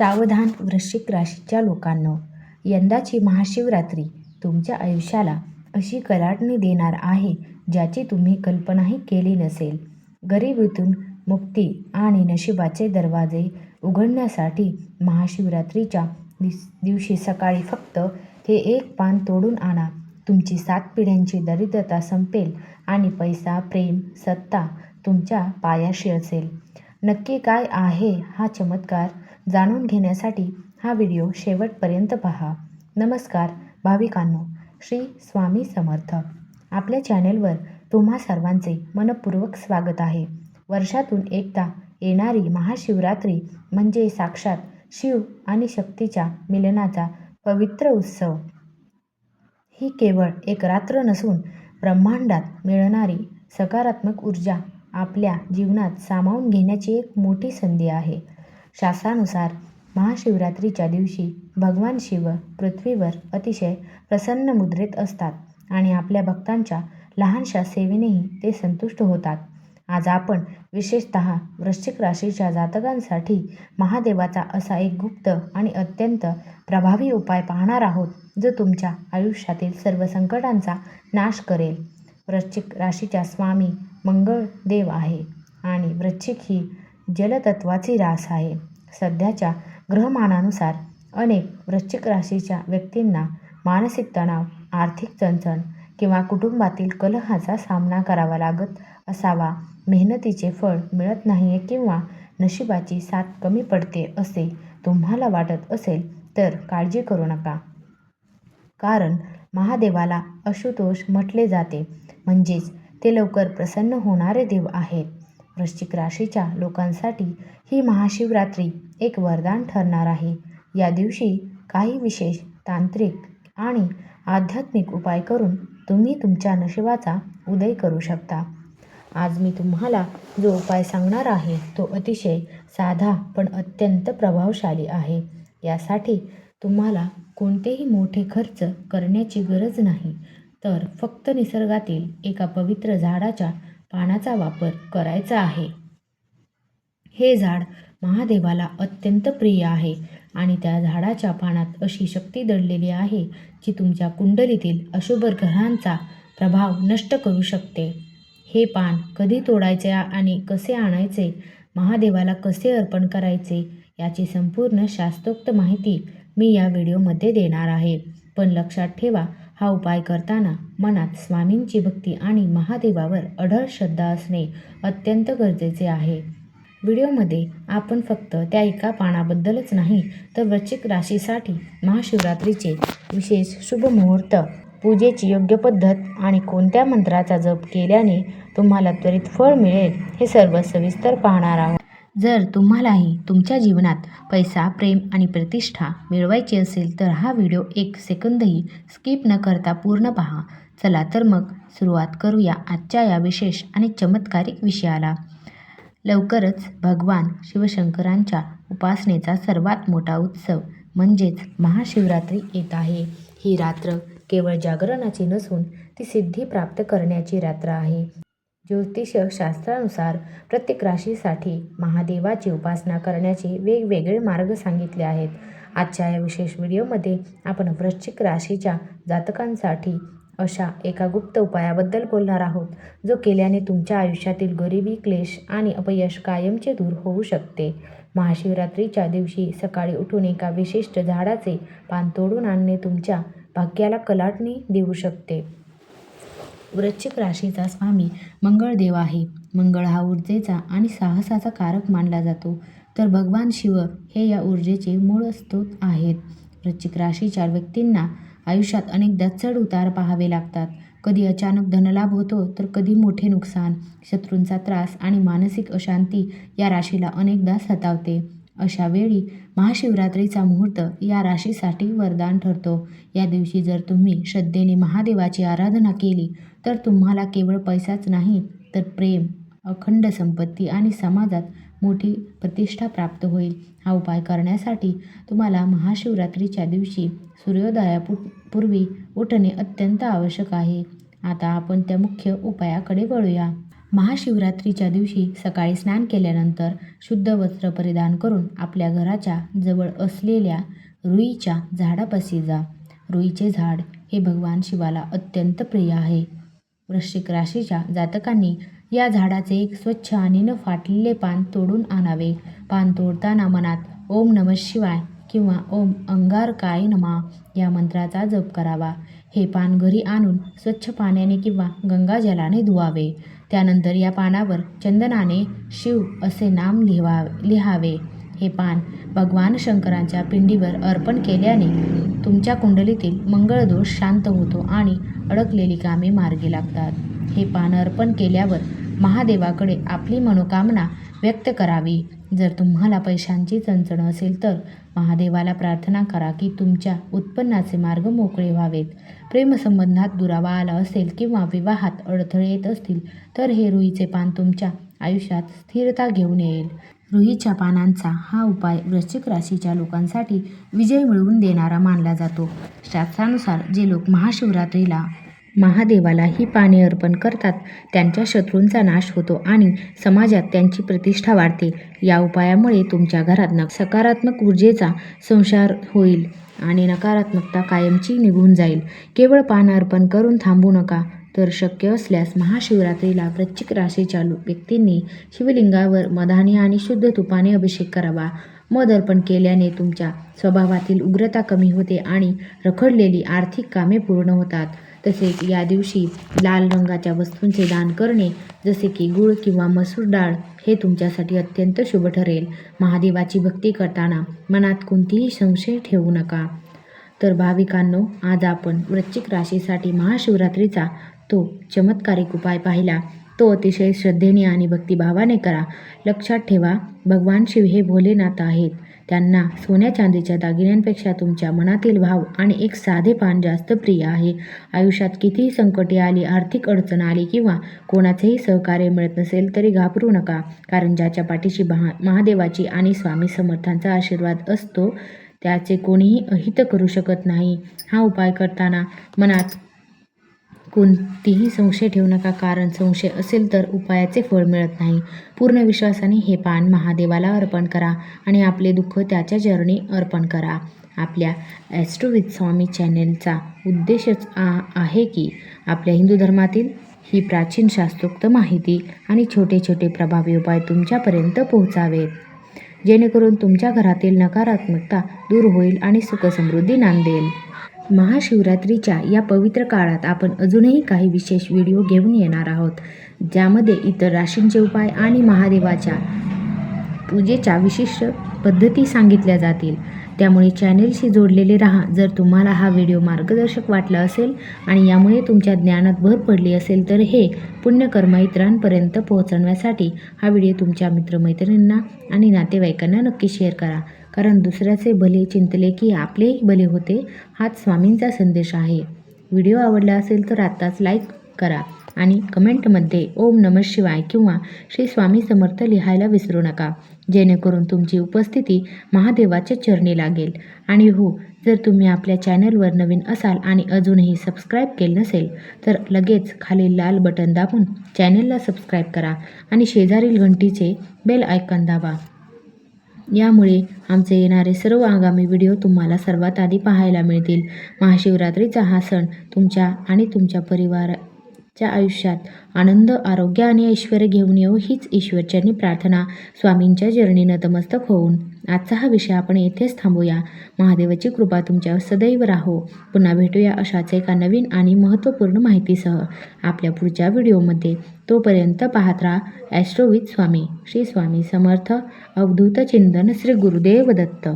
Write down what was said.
सावधान वृश्चिक राशीच्या लोकांनो यंदाची महाशिवरात्री तुमच्या आयुष्याला अशी कलाटणी देणार आहे ज्याची तुम्ही कल्पनाही केली नसेल. गरिबीतून मुक्ती आणि नशिबाचे दरवाजे उघडण्यासाठी महाशिवरात्रीच्या दिवशी सकाळी फक्त हे एक पान तोडून आणा. तुमची सात पिढ्यांची दरिद्रता संपेल आणि पैसा प्रेम सत्ता तुमच्या पायाशी असेल. नक्की काय आहे हा चमत्कार? जाणून घेण्यासाठी हा व्हिडिओ शेवटपर्यंत पहा. नमस्कार भाविकांनो. श्री स्वामी समर्थ. आपल्या चॅनेलवर तुम्हा सर्वांचे मनपूर्वक स्वागत आहे. वर्षातून एकदा येणारी महाशिवरात्री म्हणजे साक्षात शिव आणि शक्तीच्या मिलनाचा पवित्र उत्सव. ही केवळ एक रात्र नसून ब्रह्मांडात मिळणारी सकारात्मक ऊर्जा आपल्या जीवनात सामावून घेण्याची एक मोठी संधी आहे. शास्त्रानुसार महाशिवरात्रीच्या दिवशी भगवान शिव पृथ्वीवर अतिशय प्रसन्न मुद्रेत असतात आणि आपल्या भक्तांच्या लहानशा सेवेनेही ते संतुष्ट होतात. आज आपण विशेषत वृश्चिक राशीच्या जातकांसाठी महादेवाचा असा एक गुप्त आणि अत्यंत प्रभावी उपाय पाहणार आहोत जो तुमच्या आयुष्यातील सर्व संकटांचा नाश करेल. वृश्चिक राशीच्या स्वामी मंगळ देव आहे आणि वृश्चिक ही जलतत्वाची रास आहे. सध्याच्या ग्रहमानानुसार अनेक वृश्चिक राशीच्या व्यक्तींना मानसिक तणाव आर्थिक चणचण किंवा कुटुंबातील कलहाचा सामना करावा लागत असावा. मेहनतीचे फळ मिळत नाही आहे किंवा नशिबाची साथ कमी पडते असे तुम्हाला वाटत असेल तर काळजी करू नका. कारण महादेवाला अशुतोष म्हटले जाते. म्हणजेच ते लवकर प्रसन्न होणारे देव आहेत. वृश्चिक राशीच्या लोकांसाठी ही महाशिवरात्री एक वरदान ठरणार आहे. या दिवशी काही विशेष तांत्रिक आणि आध्यात्मिक उपाय करून तुम्ही तुमच्या नशिबाचा उदय करू शकता. आज मी तुम्हाला जो उपाय सांगणार आहे तो अतिशय साधा पण अत्यंत प्रभावशाली आहे. यासाठी तुम्हाला कोणतेही मोठे खर्च करण्याची गरज नाही. तर फक्त निसर्गातील एका पवित्र झाडाच्या पानाचा वापर करायचा आहे. हे झाड महादेवाला अत्यंत प्रिय आहे आणि त्या झाडाच्या पानात अशी शक्ती दडलेली आहे जी तुमच्या कुंडलीतील अशुभ ग्रहांचा प्रभाव नष्ट करू शकते. हे पान कधी तोडायचे आणि कसे आणायचे महादेवाला कसे अर्पण करायचे याची संपूर्ण शास्त्रोक्त माहिती मी या व्हिडिओमध्ये देणार आहे. पण लक्षात ठेवा हा उपाय करताना मनात स्वामींची भक्ती आणि महादेवावर अढळ श्रद्धा असणे अत्यंत गरजेचे आहे. व्हिडिओमध्ये आपण फक्त त्या एका पानाबद्दलच नाही तर वृश्चिक राशीसाठी महाशिवरात्रीचे विशेष शुभ मुहूर्त पूजेची योग्य पद्धत आणि कोणत्या मंत्राचा जप केल्याने तुम्हाला त्वरित फळ मिळेल हे सर्व सविस्तर पाहणार आहोत. जर तुम्हालाही तुमच्या जीवनात पैसा प्रेम आणि प्रतिष्ठा मिळवायची असेल तर हा व्हिडिओ एक सेकंदही स्किप न करता पूर्ण पहा. चला तर मग सुरुवात करूया आजच्या या विशेष आणि चमत्कारिक विषयाला. लवकरच भगवान शिवशंकरांच्या उपासनेचा सर्वात मोठा उत्सव म्हणजेच महाशिवरात्री येत आहे. ही रात्र केवळ जागरणाची नसून ती सिद्धी प्राप्त करण्याची रात्र आहे. ज्योतिषशास्त्रानुसार प्रत्येक राशीसाठी महादेवाची उपासना करण्याचे वेगवेगळे मार्ग सांगितले आहेत. आजच्या या विशेष व्हिडिओमध्ये आपण वृश्चिक राशीच्या जातकांसाठी अशा एका गुप्त उपायाबद्दल बोलणार आहोत जो केल्याने तुमच्या आयुष्यातील गरिबी क्लेश आणि अपयश कायमचे दूर होऊ शकते. महाशिवरात्रीच्या दिवशी सकाळी उठून एका विशिष्ट झाडाचे पान तोडून आणणे तुमच्या भाग्याला कलाटणी देऊ शकते. वृश्चिक राशीचा स्वामी मंगळदेव आहे. मंगळ हा ऊर्जेचा आणि साहसाचा कारक मानला जातो. तर भगवान शिव हे या ऊर्जेचे मूळ स्रोत आहेत. वृश्चिक राशीच्या व्यक्तींना आयुष्यात अनेकदा चढ उतार पाहावे लागतात. कधी अचानक धनलाभ होतो तर कधी मोठे नुकसान. शत्रूंचा त्रास आणि मानसिक अशांती या राशीला अनेकदा सतावते. अशा वेळी महाशिवरात्रीचा मुहूर्त या राशीसाठी वरदान ठरतो. या दिवशी जर तुम्ही श्रद्धेने महादेवाची आराधना केली तर तुम्हाला केवळ पैसाच नाही तर प्रेम अखंड संपत्ती आणि समाजात मोठी प्रतिष्ठा प्राप्त होईल. हा उपाय करण्यासाठी तुम्हाला महाशिवरात्रीच्या दिवशी सूर्योदयापू पूर्वी उठणे अत्यंत आवश्यक आहे. आता आपण त्या मुख्य उपायाकडे वळूया. महाशिवरात्रीच्या दिवशी सकाळी स्नान केल्यानंतर शुद्ध वस्त्र परिधान करून आपल्या घराच्या जवळ असलेल्या रुईच्या झाडापाशी जा. रुईचे झाड हे भगवान शिवाला अत्यंत प्रिय आहे. वृश्चिक राशीच्या जातकांनी या झाडाचे एक स्वच्छ आणि न फाटलेले पान तोडून आणावे. पान तोडताना मनात ओम नम शिवाय किंवा ओम अंगारकाय नमा या मंत्राचा जप करावा. हे पान घरी आणून स्वच्छ पाण्याने किंवा गंगाजलाने धुवावे. त्यानंतर या पानावर चंदनाने शिव असे नाम लिहावा लिहावे. हे पान भगवान शंकरांच्या पिंडीवर अर्पण केल्याने तुमच्या कुंडलीतील मंगळदोष शांत होतो आणि अडकलेली कामे मार्गी लागतात. हे पान अर्पण केल्यावर महादेवाकडे आपली मनोकामना व्यक्त करावी. जर तुम्हाला पैशांची चणचण असेल तर महादेवाला प्रार्थना करा की तुमच्या उत्पन्नाचे मार्ग मोकळे व्हावेत. प्रेमसंबंधात दुरावा आला असेल किंवा विवाहात अडथळे येत असतील तर हे रुईचे पान तुमच्या आयुष्यात स्थिरता घेऊन येईल. रुईच्या पानांचा हा उपाय वृश्चिक राशीच्या लोकांसाठी विजय मिळवून देणारा मानला जातो. शास्त्रानुसार जे लोक महाशिवरात्रीला महादेवाला ही पाने अर्पण करतात. त्यांच्या शत्रूंचा नाश होतो आणि समाजात त्यांची प्रतिष्ठा वाढते. या उपायामुळे तुमच्या घरात न सकारात्मक ऊर्जेचा संचार होईल आणि नकारात्मकता कायमची निघून जाईल. केवळ पान अर्पण करून थांबू नका तर शक्य असल्यास महाशिवरात्रीला वृश्चिक राशीच्या व्यक्तींनी शिवलिंगावर मधाने आणि शुद्ध तुपाने अभिषेक करावा. मध अर्पण केल्याने तुमच्या स्वभावातील उग्रता कमी होते आणि रखडलेली आर्थिक कामे पूर्ण होतात. तसेच या दिवशी लाल रंगाच्या वस्तूंचे दान करणे जसे की गूळ किंवा मसूर डाळ हे तुमच्यासाठी अत्यंत शुभ ठरेल. महादेवाची भक्ती करताना मनात कोणतीही संशय ठेवू नका. तर भाविकांनो आज आपण वृश्चिक राशीसाठी महाशिवरात्रीचा तो चमत्कारिक उपाय पाहिला. तो अतिशय श्रद्धेने आणि भक्तिभावाने करा. लक्षात ठेवा भगवान शिव हे भोलेनाथ आहेत. त्यांना सोन्या चांदीच्या दागिन्यांपेक्षा तुमच्या मनातील भाव आणि एक साधे पान जास्त प्रिय आहे. आयुष्यात कितीही संकटे आली आर्थिक अडचण आली किंवा कोणाचेही सहकार्य मिळत नसेल तरी घाबरू नका. कारण ज्याच्या पाठीशी महा महादेवाची आणि स्वामी समर्थांचा आशीर्वाद असतो त्याचे कोणीही अहित करू शकत नाही. हा उपाय करताना मनात कोणतीही संशय ठेवू नका. कारण संशय असेल तर उपायाचे फळ मिळत नाही. पूर्ण विश्वासाने हे पान महादेवाला अर्पण करा आणि आपले दुःख त्याच्या चरणी अर्पण करा. आपल्या ॲस्ट्रोविथ स्वामी चॅनेलचा उद्देशच आ आहे की आपल्या हिंदू धर्मातील ही प्राचीन शास्त्रोक्त माहिती आणि छोटे छोटे प्रभावी उपाय तुमच्यापर्यंत पोहोचावेत. जेणेकरून तुमच्या घरातील नकारात्मकता दूर होईल आणि सुखसमृद्धी नांदेल. महाशिवरात्रीच्या या पवित्र काळात आपण अजूनही काही विशेष व्हिडिओ घेऊन येणार आहोत ज्यामध्ये इतर राशींचे उपाय आणि महादेवाच्या पूजेच्या विशिष्ट पद्धती सांगितल्या जातील. त्यामुळे चॅनेलशी जोडलेले राहा. जर तुम्हाला हा व्हिडिओ मार्गदर्शक वाटला असेल आणि यामुळे तुमच्या ज्ञानात भर पडली असेल तर हे पुण्यकर्म इतरांपर्यंत पोहोचवण्यासाठी हा व्हिडिओ तुमच्या मित्रमैत्रिणींना आणि नातेवाईकांना नक्की शेअर करा. कारण दुसऱ्याचे भले चिंतले की आपलेही भले होते हाच स्वामींचा संदेश आहे. व्हिडिओ आवडला असेल तर आत्ताच लाईक करा. आणि कमेंटमध्ये ओम नम शिवाय किंवा श्री स्वामी समर्थ लिहायला विसरू नका. जेणेकरून तुमची उपस्थिती महादेवाच्या चरणी लागेल. आणि हो जर तुम्ही आपल्या चॅनलवर नवीन असाल आणि अजूनही सबस्क्राईब केलं नसेल तर लगेच खाली लाल बटन दाबून चॅनलला सबस्क्राईब करा आणि शेजारील घंटीचे बेल आयकॉन दाबा. यामुळे आमचे येणारे सर्व आगामी व्हिडिओ तुम्हाला सर्वात आधी पाहायला मिळतील. महाशिवरात्रीचा हा सण तुमच्या आणि तुमच्या च्या आयुष्यात आनंद आरोग्य आणि ऐश्वर घेऊन येऊ हीच ईश्वरचरणी प्रार्थना. स्वामींच्या चरणी नतमस्तक होऊन आजचा हा विषय आपण येथेच थांबूया. महादेवाची कृपा तुमच्यावर सदैव राहो. पुन्हा भेटूया अशाच एका नवीन आणि महत्त्वपूर्ण माहितीसह. आपल्या पुढच्या व्हिडिओमध्ये. तोपर्यंत पाहत राहा ॲस्ट्रोविथ स्वामी. श्री स्वामी समर्थ. अवधूत चिंतन श्री गुरुदेव दत्त.